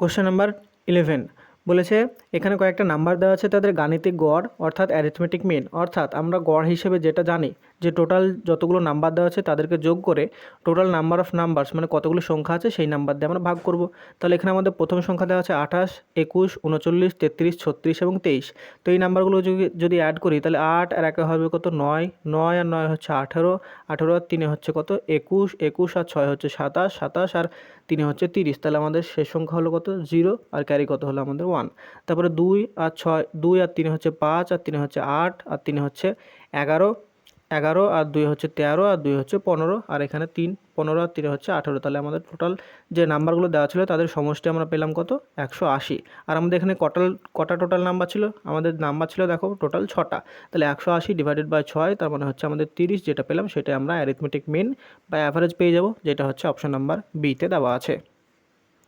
Question number eleven বলেছে, এখানে কয়েকটা নাম্বার দেওয়া আছে তাদের গাণিতিক গড়, অর্থাৎ অ্যারিথমেটিক মিন অর্থাৎ আমরা গড় হিসেবে যেটা জানি, যে টোটাল যতগুলো নাম্বার দেওয়া আছে তাদেরকে যোগ করে টোটাল নাম্বার অফ নাম্বারস মানে কতগুলো সংখ্যা আছে সেই নাম্বার দিয়ে আমরা ভাগ করব। তাহলে এখানে আমাদের প্রথম সংখ্যা দেওয়া আছে আঠাশ, একুশ, উনচল্লিশ, তেত্রিশ, ছত্রিশ এবং তেইশ। তো এই নাম্বারগুলো যদি অ্যাড করি, তাহলে আট আর একে হবে কত? নয়। নয় আর নয় হচ্ছে আঠেরো। আঠেরো আর তিনে হচ্ছে কত? একুশ। একুশ আর ছয় হচ্ছে সাতাশ। সাতাশ আর তিনে হচ্ছে তিরিশ। তাহলে আমাদের শেষ সংখ্যা হলো কত? জিরো। আর ক্যারি কত হলো আমাদের? ওয়ান তারপরে দুই আর ছয়, দুই আর তিনে হচ্ছে পাঁচ, আর তিনে হচ্ছে আট, আর তিনে হচ্ছে এগারো। এগারো আর দুই হচ্ছে তেরো, আর দুই হচ্ছে পনেরো, আর এখানে তিন, পনেরো আর তিনে হচ্ছে আঠেরো। তাহলে আমাদের টোটাল যে নাম্বারগুলো দেওয়া ছিল, তাদের সমষ্টি আমরা পেলাম কত? একশো আশি। আর আমাদের এখানে কটাল কটা টোটাল নাম্বার ছিল? আমাদের নাম্বার ছিল দেখো টোটাল ছটা। তাহলে একশো আশি ডিভাইডেড বাই ছয়, তার মানে হচ্ছে আমাদের তিরিশ যেটা পেলাম সেটা আমরা অ্যারিথমেটিক মিন বা অ্যাভারেজ পেয়ে যাব, যেটা হচ্ছে অপশন নাম্বার বিতে দেওয়া আছে।